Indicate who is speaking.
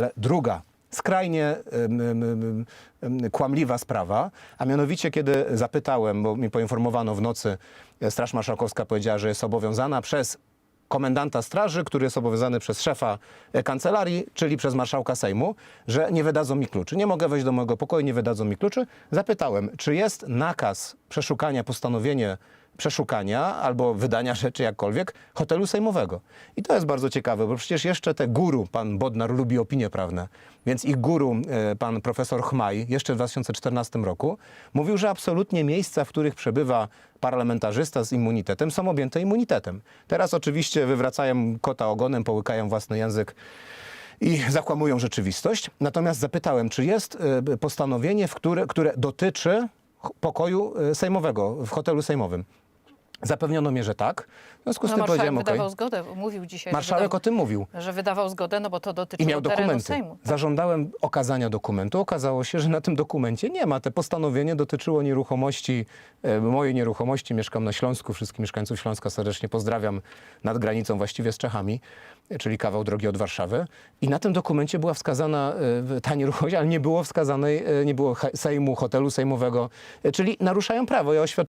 Speaker 1: Ale druga, skrajnie kłamliwa sprawa, a mianowicie kiedy zapytałem, bo mi poinformowano w nocy, e, Straż Marszałkowska powiedziała, że jest obowiązana przez komendanta straży, który jest obowiązany przez szefa e, kancelarii, czyli przez marszałka Sejmu, że nie wydadzą mi kluczy. Nie mogę wejść do mojego pokoju, nie wydadzą mi kluczy. Zapytałem, czy jest nakaz przeszukania, postanowienie przeszukania albo wydania rzeczy jakkolwiek hotelu sejmowego. I to jest bardzo ciekawe, bo przecież jeszcze te guru, pan Bodnar lubi opinie prawne, więc ich guru, e, pan profesor Chmaj, jeszcze w 2014 roku, mówił, że absolutnie miejsca, w których przebywa parlamentarzysta z immunitetem, są objęte immunitetem. Teraz oczywiście wywracają kota ogonem, połykają własny język i zakłamują rzeczywistość. Natomiast zapytałem, czy jest e, postanowienie, które, które dotyczy pokoju e, sejmowego w hotelu sejmowym. Zapewniono mnie, że tak. W związku z
Speaker 2: No,
Speaker 1: tym
Speaker 2: marszałek
Speaker 1: powiedziałem,
Speaker 2: wydawał zgodę, mówił dzisiaj,
Speaker 1: Marszałek o tym mówił.
Speaker 2: że wydawał zgodę, no bo to
Speaker 1: I
Speaker 2: dotyczyło
Speaker 1: miał
Speaker 2: terenu
Speaker 1: dokumenty.
Speaker 2: Sejmu.
Speaker 1: Zażądałem okazania dokumentu. Okazało się, że na tym dokumencie nie ma. Te postanowienie dotyczyło nieruchomości, e, mojej nieruchomości. Mieszkam na Śląsku. Wszystkich mieszkańców Śląska serdecznie pozdrawiam. Nad granicą właściwie z Czechami, czyli kawał drogi od Warszawy. I na tym dokumencie była wskazana e, ta nieruchomość, ale nie było wskazanej, e, nie było Sejmu, hotelu sejmowego. E, Czyli naruszają prawo. Ja oświadczyłem